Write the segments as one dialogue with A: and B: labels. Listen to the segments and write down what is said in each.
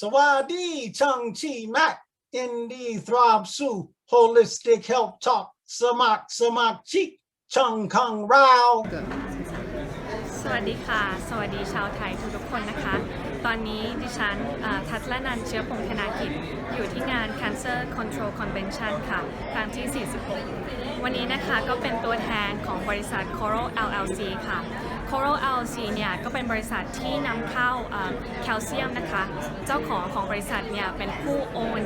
A: สวัสดีชังชีแม็กอินดีทราบสู่ Holistic Health Talk สมัครสมัครชิกชังคังราว
B: สวัสดีค่ะ สวัสดีชาวไทยทุกๆคนนะคะ ตอนนี้ดิฉันอ่าทัศละนันท์เชื้อพงษ์ธนากิจ อยู่ที่งาน Cancer Control Convention ค่ะ ครั้งที่ 46 วันนี้นะคะก็เป็นตัวแทนของบริษัท Coral LLC ค่ะ Coral LLC เนี่ยก็เป็นบริษัทที่นำเข้าแคลเซียมนะคะ เจ้าของของบริษัทเนี่ยเป็นผู้โอน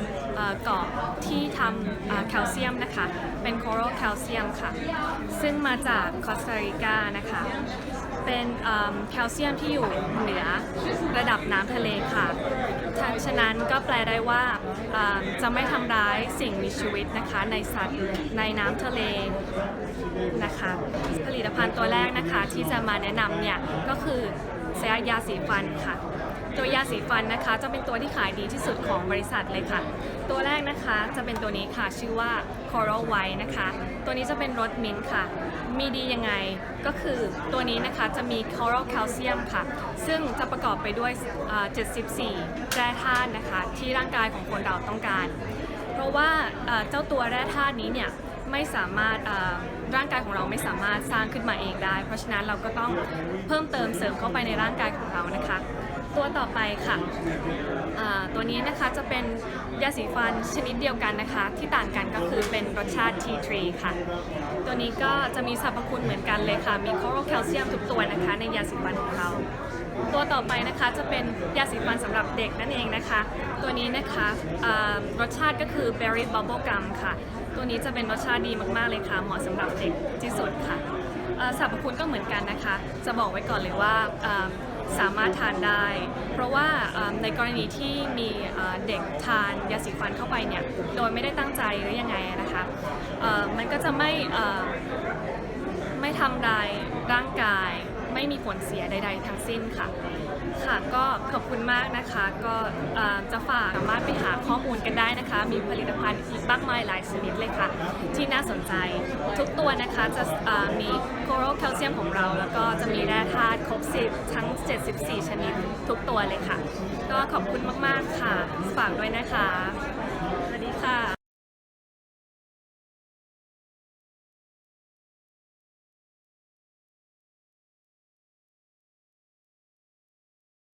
B: เกาะที่ทำแคลเซียมนะคะ เป็น Coral Calcium ค่ะ ซึ่งมาจากคอสตาริกานะคะ แคลเซียมที่อยู่เหนือระดับน้ำทะเลค่ะฉะฉะนั้นก็แปลได้ว่าจะไม่ทำร้ายสิ่งมีชีวิตนะคะในสัตว์ในน้ำทะเลนะคะ ผลิตภัณฑ์ตัวแรกนะคะที่จะมาแนะนำเนี่ยก็คือ เซยาสีฟันค่ะ ตัวยาสีฟันนะคะจะเป็นตัวที่ขายดีที่สุดของบริษัทเลยค่ะ ตัวแรกนะคะจะเป็นตัวนี้ค่ะชื่อว่า Coral White นะคะ ตัวนี้จะเป็นรสมิ้นท์ค่ะ มีดียังไงก็คือตัวนี้นะคะจะมี Coral Calcium ค่ะ ซึ่งจะประกอบไปด้วย 74 แร่ธาตุนะคะ ที่ร่างกายของคนเราต้องการ เพราะว่าเจ้าตัวแร่ธาตุนี้เนี่ย ไม่สามารถร่างกายของเราไม่สามารถสร้างขึ้นมาเองได้ เพราะฉะนั้นเราก็ต้องเพิ่มเติมเสริมเข้าไปในร่างกายของเรานะคะ ตัวต่อไปค่ะตัวนี้นะคะจะเป็นยาสีฟันชนิดเดียวกันนะคะ ที่ต่างกันก็คือเป็นรสชาติ Tea Tree ค่ะ ตัวนี้ก็จะมีสรรพคุณเหมือนกันเลยค่ะ มี Coral Calcium ทุกตัวนะคะ ในยาสีฟันของเรา ตัวต่อไปนะคะจะเป็นยาสีฟันสำหรับเด็กนั่นเองนะคะ ตัวนี้นะคะรสชาติก็คือ Berry Bubble Gum ค่ะ ตัวนี้จะเป็นรสชาติดีมากๆเลยค่ะ เหมาะสำหรับเด็กที่สุดค่ะเอ่อสรรพคุณก็เหมือนกันนะคะ จะบอกไว้ก่อนเลยว่าสามารถทานได้ เพราะว่าในกรณีที่มีเด็กทานยาสีฟันเข้าไปเนี่ย โดยไม่ได้ตั้งใจหรือยังไงนะคะ มันก็จะไม่ไม่ทำลายร่างกาย ไม่มีผลเสียใด ๆ ทั้งสิ้นค่ะ ค่ะก็ขอบคุณมากนะคะ ก็จะฝากสามารถไปหาข้อมูลกันได้นะคะ มีผลิตภัณฑ์อีกมากมายหลายชนิดเลยค่ะ ที่น่าสนใจทุกตัวนะคะจะมีโคโรแคลเซียมของเรา แล้วก็จะมีแร่ธาตุครบ10ทั้ง 74 ชนิดทุกตัวเลยค่ะ ก็ขอบคุณมากๆค่ะ ฝากด้วยนะคะสวัสดีค่ะ